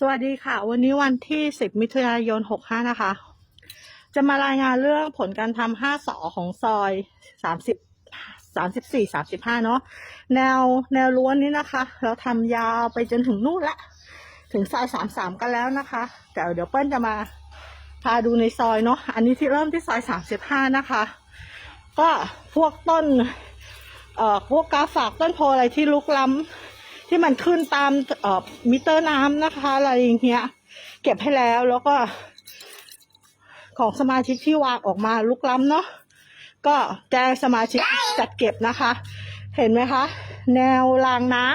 สวัสดีค่ะ วันนี้วันที่ 10 มิถุนายน 65 นะคะ จะมารายงานเรื่องผลการทำ5สอของซอย 30 34 35 เนาะแนวแนวล้วนนี้นะคะ เราทำยาวไปจนถึงนู่นละ ถึงซอย 33 กันแล้วนะคะ แต่เดี๋ยวเปิ้ลจะมาพาดูในซอยเนาะอันนี้ที่เริ่มที่ซอย 35 นะคะ ก็พวกต้นเอ่อพวกกาฝากต้นโพอะไรที่ลุกล้ำ ที่มันขึ้นตามเอ่อมิเตอร์น้ำนะคะ อะไรอย่างเงี้ย เก็บให้แล้วแล้วก็ ของสมาชิกที่วางออกมาลุกล้ำเนาะก็แจ้งสมาชิกจัดเก็บนะคะ เห็นไหมคะ แนวรางน้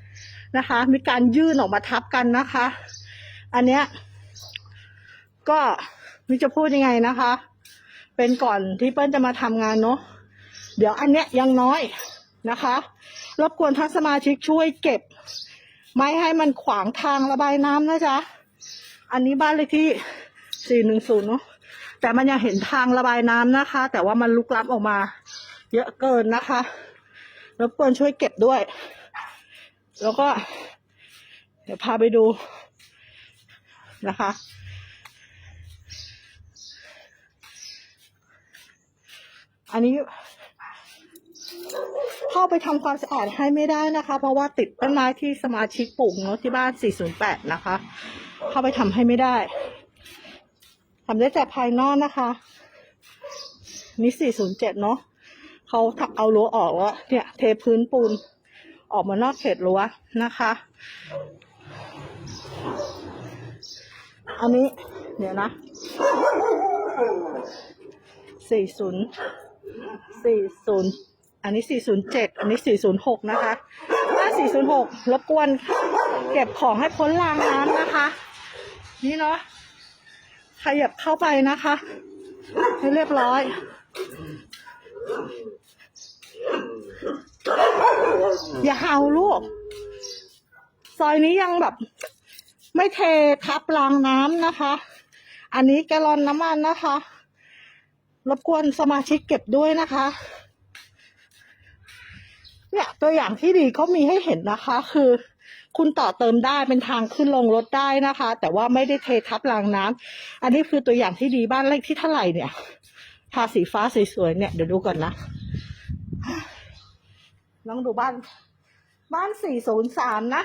ำนะคะ มีการยื่นออกมาทับกันนะคะ อันเนี้ยก็มิจะพูดยังไงนะคะ เป็นก่อนที่เปิ้ลจะมาทำงานเนาะเดี๋ยวอันเนี้ยยังน้อยนะคะ รบกวนทั้งสมาชิกช่วยเก็บ ไม่ให้มันขวางทางระบายน้ำนะจ๊ะ อันนี้บ้านเลขที่ 410 เนาะแต่มันยังเห็นทางระบายน้ำนะคะ แต่ว่ามันลุกล้ำออกมา เยอะเกินนะคะ รบกวนช่วยเก็บด้วย แล้วก็ เดี๋ยวพาไปดูนะคะอันนี้ เข้าไปทำความสะอาดให้ไม่ได้นะคะ เพราะว่าติดต้นไม้ที่สมาชิกปลูกเนาะที่บ้าน 408 นะคะ เข้าไปทำให้ไม่ได้ทำได้แต่ภายนอกนะคะนี่ 407 เนาะเขาถักเอารั้วออกแล้วเนี่ยเทพื้นปูนออกมานอกเขตรั้วนะคะ อันนี้เดี๋ยวนะ40 40 อันนี้ 407 อันนี้ 406 นะคะ ถ้า 406 รบกวนเก็บของให้พ้นรางน้ำนะคะ นี่เนาะ ขยับเข้าไปนะคะ ให้เรียบร้อย อย่าเห่าลูก ซอยนี้ยังแบบ ไม่เททับรางน้ำนะคะ อันนี้แกลลอนน้ำมันนะคะ รบกวนสมาชิกเก็บด้วยนะคะ เนี่ยตัวอย่างที่ดีเขามีให้เห็นนะคะ คือ คุณต่อเติมได้เป็นทางขึ้นลงรถได้นะคะ แต่ว่าไม่ได้เททับรางน้ำอันนี้คือตัวอย่างที่ดีบ้านเลขที่เท่าไหร่เนี่ยทาสีฟ้าสวยๆเนี่ยเดี๋ยวดูก่อนนะลองดูบ้าน บ้านสี่ศูนย์สามนะ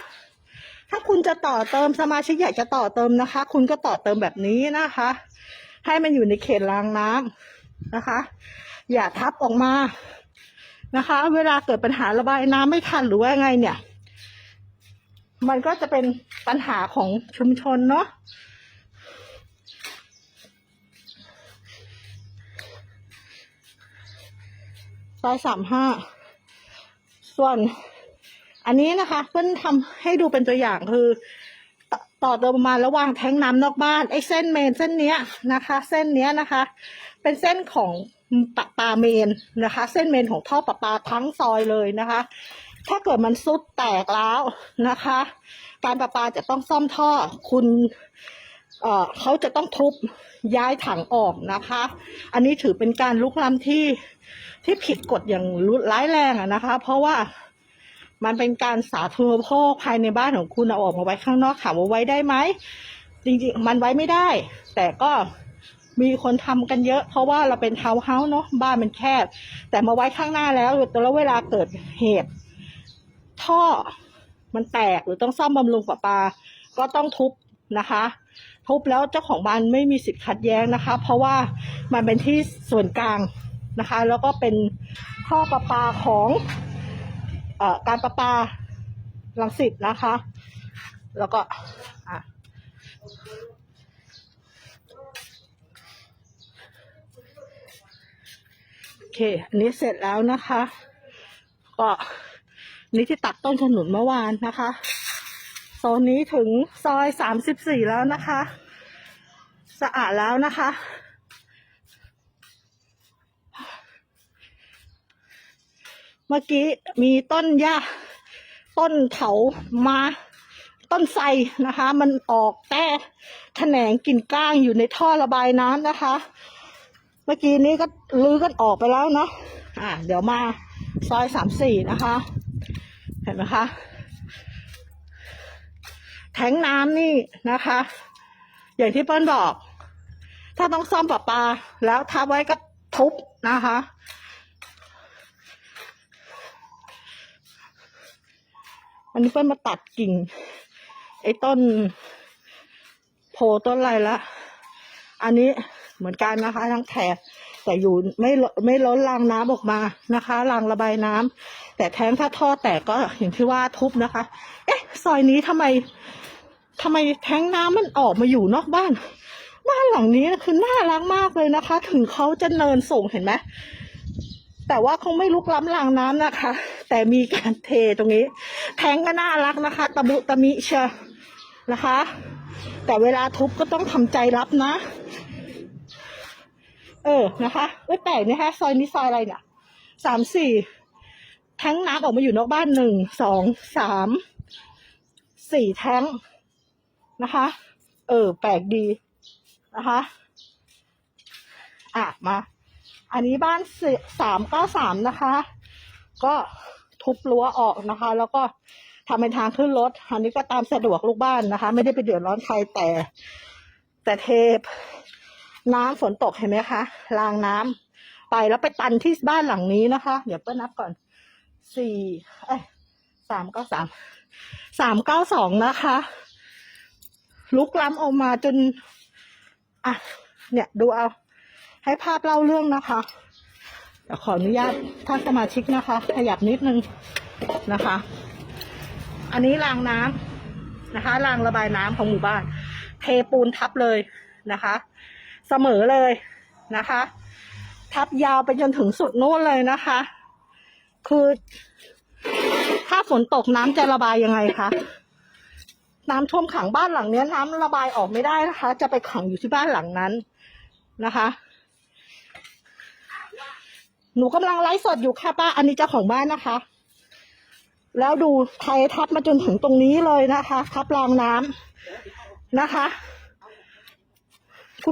ถ้าคุณจะต่อเติมสมาชิกอยากจะต่อเติมนะคะ คุณก็ต่อเติมแบบนี้นะคะ ให้มันอยู่ในเขตรางน้ำนะคะ อย่าทับออกมา นะคะ เวลาเกิดปัญหาระบายน้ำไม่ทันหรือว่าไงเนี่ย มันก็จะเป็นปัญหาของชุมชนเนาะซอยสามห้า ส่วน อันนี้นะคะเพื่อนทำให้ดูเป็นตัวอย่างคือ ต่อต่อเติมมาระหว่างแทงน้ำนอกบ้านไอ้เส้นเมนเส้นเนี้ยนะคะ เส้นเนี้ยนะคะ เป็นเส้นของ ปะปาเมนนะคะ เส้นเมนของท่อประปาทั้งซอยเลยนะคะ ถ้าเกิดมันซุดแตกแล้วนะคะ การประปาจะต้องซ่อมท่อคุณเเขาจะต้องทุบย้ายถังออกนะคะ อันนี้ถือเป็นการลุกล้ำที่ที่ผิดกฎอย่างรุนร้ายแรงอะนะคะ เพราะว่ามันเป็นการสาธารณูปโภคภายในบ้านของคุณเอาออกมาไว้ข้างนอกถามว่าไว้ได้ไหมจริงๆมันไว้ไม่ได้ แต่ก็ มีคนทำกันเยอะ เพราะว่าเราเป็นทาวน์เฮาส์เนาะบ้านมันแคบ แต่มาไว้ข้างหน้าแล้วแล้วเวลาเกิดเหตุ ท่อมันแตกหรือต้องซ่อมบำรุงประปา ก็ต้องทุบนะคะทุบแล้วเจ้าของบ้านไม่มีสิทธิ์ขัดแย้งนะคะ เพราะว่ามันเป็นที่ส่วนกลางนะคะ แล้วก็เป็นท่อประปาของอการประปาลังสิตนะคะ แล้วก็อะโอ เค อันนี้เสร็จแล้วนะคะ ก็นี่ที่ตัดต้นขนุนเมื่อวานนะคะโซนนี้ถึงซอยสามสิบสี่แล้วนะคะ สะอาดแล้วนะคะ เมื่อกี้มีต้นหญ้าต้นเถามา ต้นไทรนะคะ มันออกแต่แขนงกิ่นก้างอยู่ในท่อระบายน้ำนะคะ มื่อกี้นี้ก็ลื้อกันออกไปแล้วเนาะอ่า เดี๋ยวมาซอยสามสี่นะคะ เห็นไหมคะ แทงน้ำนี่นะคะ อย่างที่เปิ้ลบอก ถ้าต้องซ่อมประปา แล้วทับไว้ก็ทุบนะคะอันนี้เปิ้ลมาตัดกิ่ง ไอ้ต้น โพต้นอะไรละ อันนี้ เหมือนกันนะคะ ทั้งแถบแต่อยู่ไม่ไม่ล้นรางน้ำออกมานะคะรางระบายน้ำแต่แท้งถ้าท่อแตกก็อย่างที่ว่าทุบนะคะ เอ๊ะ ซอยนี้ทำไมทำไมแท้งน้ำมันออกมาอยู่นอกบ้าน บ้านหลังนี้คือน่ารักมากเลยนะคะ ถึงเขาจะเนินสูงเห็นไหมแต่ว่าคงไม่ลุกล้ำรางน้ำนะคะ แต่มีการเทตรงนี้ แทงก็น่ารักนะคะ ตะบุตะมิเชนะคะ แต่เวลาทุบก็ต้องทำใจรับนะ เออนะคะเอ้ยแปลกนะคะซอยนี้ซอยอะไรเนี่ยสามสี่แท้งน้ำออกมาอยู่นอกบ้านหนึ่งสองสามสี่แท้งนะคะ เออ แปลกดีนะคะ อะมา อันนี้บ้านสามเก้าสามนะคะ ก็ทุบรั้วออกนะคะ แล้วก็ทำเป็นทางขึ้นรถ อันนี้ก็ตามสะดวกลูกบ้านนะคะ ไม่ได้ไปเดือดร้อนใครแต่ แต่เทป น้ำฝนตกเห็นไหมคะรางน้ำไปแล้วไปตันที่บ้านหลังนี้นะคะ เดี๋ยวเปิ้ลนับก่อนสี่เอ้ยสามเก้าสามสามเก้าสองนะคะ ลุกล้ำออกมาจนอะเนี่ยดูเอา ให้ภาพเล่าเรื่องนะคะเดี๋ยวขออนุญาตท่านสมาชิกนะคะ ขยับนิดนึงนะคะ อันนี้รางน้ำนะคะรางระบายน้ำของหมู่บ้าน เทปูนทับเลยนะคะ เสมอเลยนะคะ ทับยาวไปจนถึงสุดนู้นเลยนะคะ คือ ถ้าฝนตกน้ำจะระบายยังไงคะน้ำท่วมขังบ้านหลังนี้น้ำระบายออกไม่ได้นะคะ จะไปขังอยู่ที่บ้านหลังนั้นนะคะ หนูกำลังไลฟ์สดอยู่ค่ะป้า อันนี้เจ้าของบ้านนะคะ แล้วดูไทยทับมาจนถึงตรงนี้เลยนะคะ ทับรางน้ำนะคะ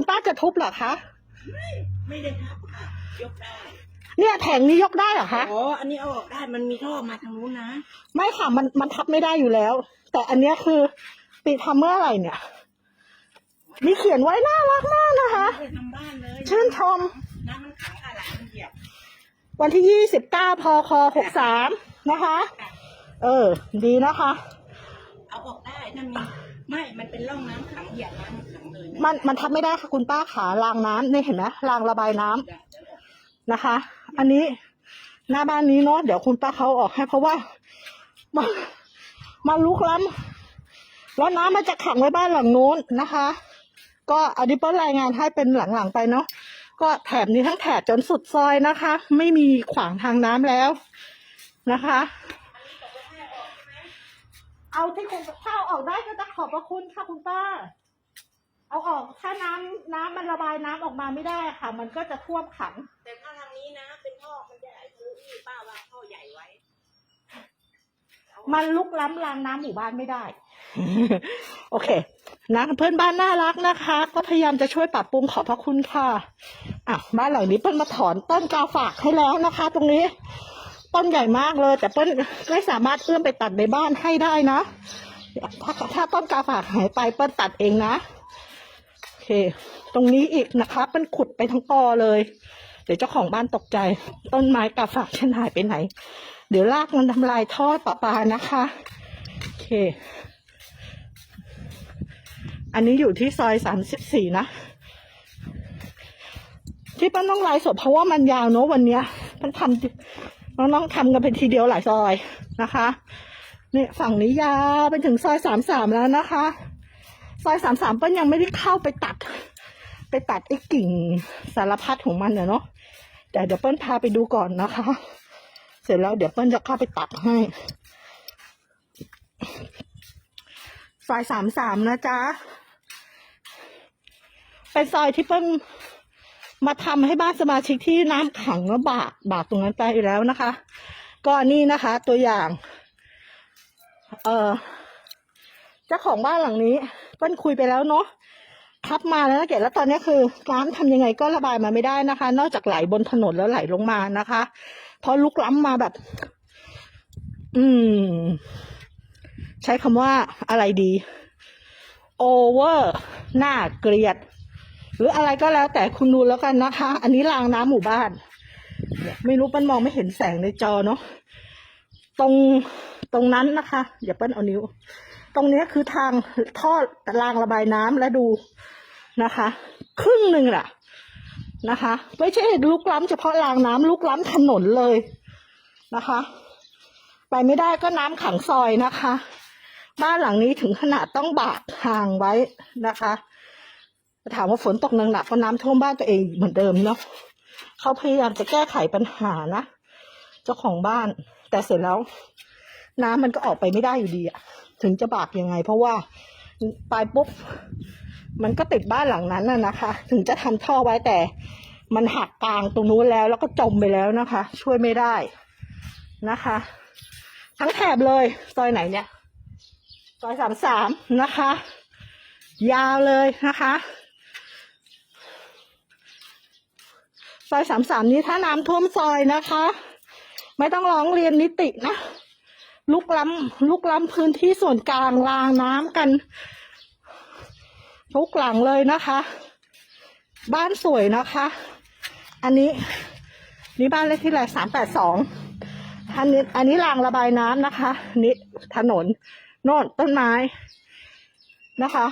คุณป้าจะทุบเหรอคะ ไม่ได้ทับค่ะยกได้เนี่ยแผงนี้ยกได้เหรอคะอ๋ออันนี้เอาออกได้มันมีท่อมาทางนู้นนะไม่ค่ะมันมันทับไม่ได้อยู่แล้ว แต่อันเนี้ยคือปีทำเมื่อไหร่เนี่ย มีเขียนไว้น่ารักมากนะคะไม่ได้ทำบ้านเลยชื่นชม น้ำมันขังอะไรมันเหยียบวันที่ยี่สิบเก้าพคหกสามนะคะ เออ ดีนะคะ เอาออกได้ถ้ามีไม่มันเป็นร่องน้ำขังเหยียบน้ำมันขังเลย มันมันทับไม่ได้ค่ะคุณป้าขารางน้ำนี่เห็นไหมรางระบายน้ำได้เดี๋ยวออกนะคะ อันนี้หน้าบ้านนี้เนาะเดี๋ยวคุณป้าเขาออกให้เพราะว่ามันมันลุกล้ำแล้วน้ำมันจะขังไว้บ้านหลังนู้นนะคะ ก็อันนี้เปิ้ลรายงานให้เป็นหลังๆไปเนาะก็แถบนี้ทั้งแถบจนสุดซอยนะคะ ไม่มีขวางทางน้ำแล้วนะคะ เอาที่คุณถ้าเอาออกได้ก็จะขอบพระคุณค่ะคุณป้า เอาออกถ้าน้ำน้ำมันระบายน้ำออกมาไม่ได้ค่ะ มันก็จะท่วมขัง แต่ถ้าทางนี้นะ เป็นท่อมันจะไหลทะลุนี่ป้าวางท่อใหญ่ไว้มันลุกล้ำรางน้ำหมู่บ้านไม่ได้ โอเค นะเพื่อนบ้านน่ารักนะคะ ก็พยายามจะช่วยปรับปรุงขอบพระคุณค่ะอะบ้านหลังนี้เปิ้ลมาถอนต้นกาฝากให้แล้วนะคะ ตรงนี้ ต้นใหญ่มากเลย แต่เปิ้ลไม่สามารถเอื้อมไปตัดในบ้านให้ได้นะถ้าถ้าต้นกาฝากหายไปเปิ้ลตัดเองนะโอ เค ตรงนี้อีกนะคะเปิ้ลขุดไปทั้งกอเลย เดี๋ยวเจ้าของบ้านตกใจ ต้นไม้กาฝากฉันหายไปไหน เดี๋ยวลากมันทำลายท่อประปานะคะ โอเค อันนี้อยู่ที่ซอยสามสิบสี่นะ ที่ป้าต้องไลฟ์สดเพราะว่ามันยาวเนอะวันเนี้ยมันทำน้องๆทำกันเป็นทีเดียวหลายซอยนะคะเนี่ยฝั่งนี้ยาวไปถึงซอยสามสามแล้วนะคะ อยสามสามเปิ้ลยังไม่ได้เข้าไปตัด ไปตัดไอ้กิ่งสารพัดของมันเนาะแต่เดี๋ยวเปิ้ลพาไปดูก่อนนะคะ เสร็จแล้วเดี๋ยวเปิ้ลจะเข้าไปตัดให้ซอยสามสามนะจ๊ะ เป็นซอยที่เปิ้ลมาทำให้บ้านสมาชิกที่น้ำขังแล้วบากบากตรงนั้นไปแล้วนะคะ ก็นี่นะคะ ตัวอย่าง เออเจ้าของบ้านหลังนี้ เปิ้ลคุยไปแล้วเนาะทับมาแล้วนะเกดแล้วตอนนี้คือน้ำทำยังไงก็ระบายมาไม่ได้นะคะ นอกจากไหลบนถนนแล้วไหลลงมานะคะเพราะลุกล้ำมาแบบ อืม ใช้คำว่าอะไรดีโอเวอร์หน่าเกลียด หรืออะไรก็แล้วแต่คุณดูแล้วกันนะคะ อันนี้รางน้ำหมู่บ้านเนี่ยไม่รู้ปั้นมองไม่เห็นแสงในจอเนาะตรงตรงนั้นนะคะอย่าเปิ้ลเอานิ้ว ตรงนี้คือทางท่อรางระบายน้ำและดูนะคะ ครึ่งหนึ่งแหละนะคะ ไม่ใช่ลุกล้ำเฉพาะรางน้ำลุกล้ำถนนเลยนะคะ ไปไม่ได้ก็น้ำขังซอยนะคะ บ้านหลังนี้ถึงขนาดต้องบากห่างไว้นะคะถามว่าฝนตกหนักๆก็น้ำท่วมบ้านตัวเองเหมือนเดิมเนาะเขาพยายามจะแก้ไขปัญหานะ เจ้าของบ้าน แต่เสร็จแล้ว น้ำมันก็ออกไปไม่ได้อยู่ดีอะ ถึงจะบากยังไง เพราะว่าไปปุ๊บมันก็ติดบ้านหลังนั้นน่ะนะคะ ถึงจะทำท่อไว้แต่มันหักกลางตรงนู้นแล้ว แล้วก็จมไปแล้วนะคะ ช่วยไม่ได้นะคะ ทั้งแถบเลยซอยไหนเนี่ยซอยสามสามนะคะ ยาวเลยนะคะซอยสามสามนี้ถ้าน้ำท่วมซอยนะคะ ไม่ต้องร้องเรียนนิตินะ ลุกล้ำลุกล้ำพื้นที่ส่วนกลางรางน้ำกัน ทุกหลังเลยนะคะ บ้านสวยนะคะ อันนี้นี่บ้านเลขที่ไรสามแปดสองอันนี้อันนี้รางระบายน้ำนะคะนี่ถนนโน่นต้นไม้นะคะ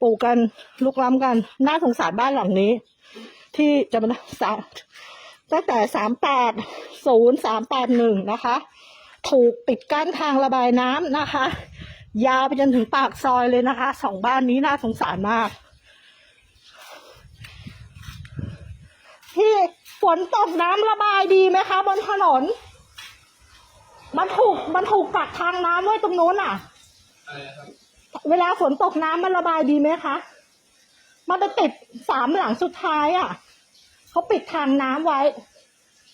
ปลูกกันลุกล้ำกัน น่าสงสารบ้านหลังนี้ ที่จะมาสามตั้งแต่สามแปด ศูนย์สามแปดหนึ่งนะคะ ถูกปิดกั้นทางระบายน้ำนะคะ ยาวไปจนถึงปากซอยเลยนะคะ สองบ้านนี้น่าสงสารมาก ที่ฝนตกน้ำระบายดีไหมคะ บนถนน มันถูกมันถูกกักทางน้ำไว้ตรงโน้นอะอะไรนะครับเวลาฝนตกน้ำมันระบายดีไหมคะ มันไปติดสามหลังสุดท้ายอะเขาปิดทางน้ำไว้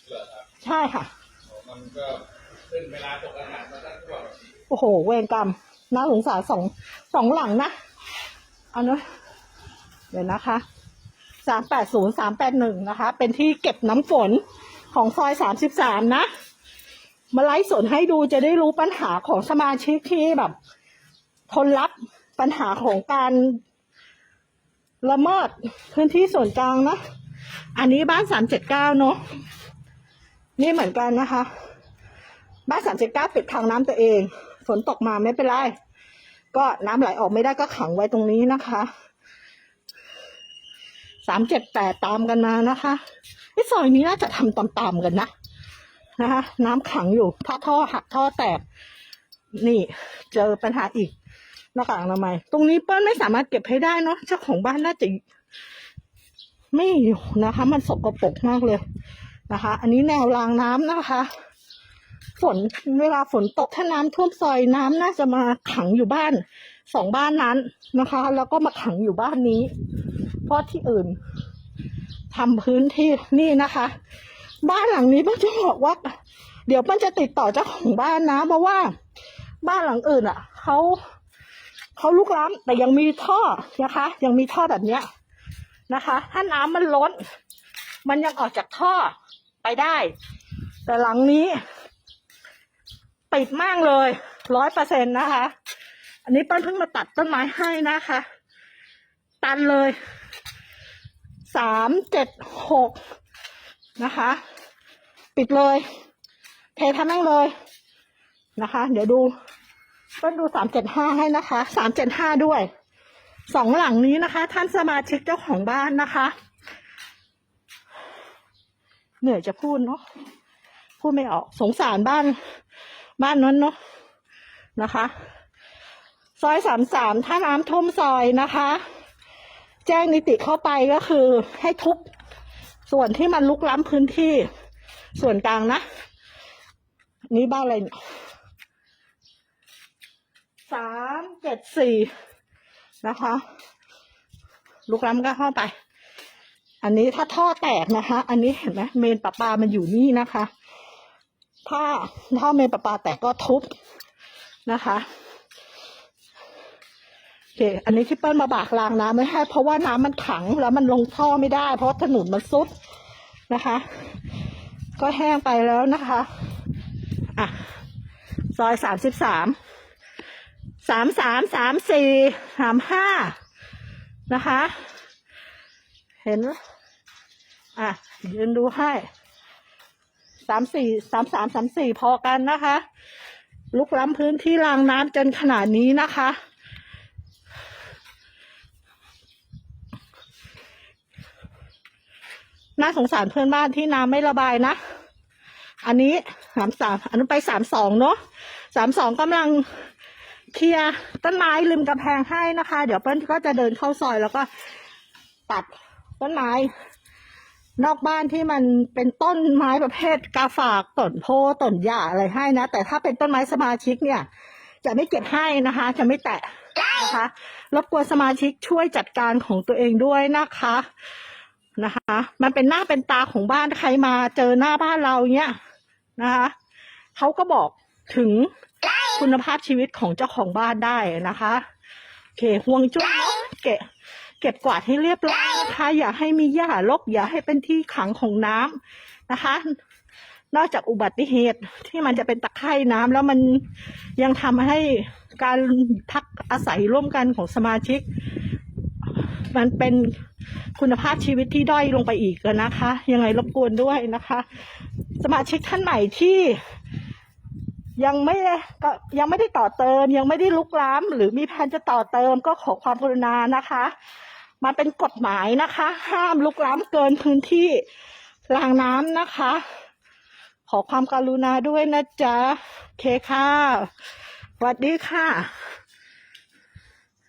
เหรอครับ ใช่ค่ะ มันก็ขึ้นเวลาตกอากาศมันก็ท่วมโอ้โห เวรกรรมน่าสงสารสองสองหลังนะเอาเนอะเดี๋ยวนะคะสามแปดศูนย์สามแปดหนึ่งนะคะ เป็นที่เก็บน้ำฝนของซอยสามสิบสามนะ มาไลฟ์สดให้ดูจะได้รู้ปัญหาของสมาชิกที่แบบ ทนรับปัญหาของการละเมิดพื้นที่ส่วนกลางนะ อันนี้บ้านสามเจ็ดเก้าเนอะ นี่เหมือนกันนะคะ บ้านสามเจ็ดเก้าปิดทางน้ำตัวเอง ฝนตกมาไม่เป็นไร ก็น้ำไหลออกไม่ได้ก็ขังไว้ตรงนี้นะคะสามเจ็ดแปดตามกันมานะคะไอ้ซอยนี้น่าจะทำตามๆกันนะนะคะ น้ำขังอยู่ถ้าท่อหักท่อแตก นี่เจอปัญหาอีกหน้ากากอนามัยตรงนี้เปิ้ลไม่สามารถเก็บให้ได้เนาะเจ้าของบ้านน่าจะไม่อยู่นะคะ มันสกปรกมากเลย นะคะ อันนี้แนวรางน้ำนะคะ ฝนเวลาฝนตกถ้าน้ำท่วมซอยน้ำน่าจะมาขังอยู่บ้านสองบ้านนั้นนะคะ แล้วก็มาขังอยู่บ้านนี้ เพราะที่อื่นทำพื้นที่นี่นะคะ บ้านหลังนี้ป้าจะบอกว่า เดี๋ยวป้าจะติดต่อเจ้าของบ้านนะเพราะว่า บ้านหลังอื่นอะเขาเขาลุกล้ำแต่ยังมีท่อนะคะ ยังมีท่อแบบเนี้ยนะคะ ถ้าน้ำมันล้น มันยังออกจากท่อ ไปได้ แต่หลังนี้ ปิดมากเลยร้อยเปอร์เซ็นต์นะคะ อันนี้ป้าเพิ่งมาตัดต้นไม้ให้นะคะ ตันเลยสามเจ็ดหกนะคะ ปิดเลย เททำแม่งเลยนะคะ เดี๋ยวดูต้นดูสามเจ็ดห้าให้นะคะสามเจ็ดห้าด้วยสองหลังนี้นะคะ ท่านสมาชิกเจ้าของบ้านนะคะ เหนื่อยจะพูดเนาะพูดไม่ออกสงสารบ้าน บ้านนั้นเนาะนะคะ ซอยสามสามถ้าน้ำท่วมซอยนะคะ แจ้งนิติเข้าไปก็คือ ให้ทุบส่วนที่มันลุกล้ำพื้นที่ ส่วนกลางนะ นี่บ้านอะไรเนี่ยสามเจ็ดสี่นะคะ ลุกล้ำก็เข้าไป อันนี้ถ้าท่อแตกนะคะ อันนี้เห็นไหมเมนประปามันอยู่นี่นะคะ ถ้าถ้าเมนประปาแตกก็ทุบนะคะโอเคอันนี้ที่เปิ้ลมาบากรางน้ำไม่ให้ เพราะว่าน้ำมันขังแล้วมันลงท่อไม่ได้ เพราะถนนมันซุดนะคะ ก็แห้งไปแล้วนะคะอะซอยสามสิบสามสามสามสามสี่สามห้านะคะ เห็น อะยืนดูให้สามสี่สามสามสามสี่พอกันนะคะ ลุกล้ำพื้นที่รางน้ำจนขนาดนี้นะคะ น่าสงสารเพื่อนบ้านที่น้ำไม่ระบายนะ อันนี้สามสามอันนั้นไปสามสองเนาะสามสองกำลังเคลียร์ต้นไม้ริมกำแพงให้นะคะ เดี๋ยวเปิ้ลก็จะเดินเข้าซอยแล้วก็ตัดต้นไม้ นอกบ้านที่มันเป็นต้นไม้ประเภทกาฝากต้นโพต้นหญ้าอะไรให้นะ แต่ถ้าเป็นต้นไม้สมาชิกเนี่ย จะไม่เก็บให้นะคะ จะไม่แตะนะคะรบกวนสมาชิกช่วยจัดการของตัวเองด้วยนะคะนะคะ มันเป็นหน้าเป็นตาของบ้านใครมาเจอหน้าบ้านเราเนี่ยนะคะเขาก็บอกถึงคุณภาพชีวิตของเจ้าของบ้านได้นะคะโอเคห่วงจุ้ยเนอะเก็บเก็บกวาดให้เรียบร้อย นะคะ อย่าให้มีหญ้ารกอย่าให้เป็นที่ขังของน้ำนะคะ นอกจากอุบัติเหตุที่มันจะเป็นตะไคร่น้ำแล้วมันยังทำให้การพักอาศัยร่วมกันของสมาชิก มันเป็นคุณภาพชีวิตที่ด้อยลงไปอีกนะคะ ยังไงรบกวนด้วยนะคะ สมาชิกท่านใหม่ที่ยังไม่ก็ยังไม่ได้ต่อเติม ยังไม่ได้ลุกล้ำหรือมีแผนจะต่อเติมก็ขอความกรุณานะคะ มาเป็นกฎหมายนะคะ ห้ามลุกล้ำเกินพื้นที่รางน้ำนะคะ ขอความกรุณาด้วยนะจ๊ะเคค่ะสวัสดีค่ะ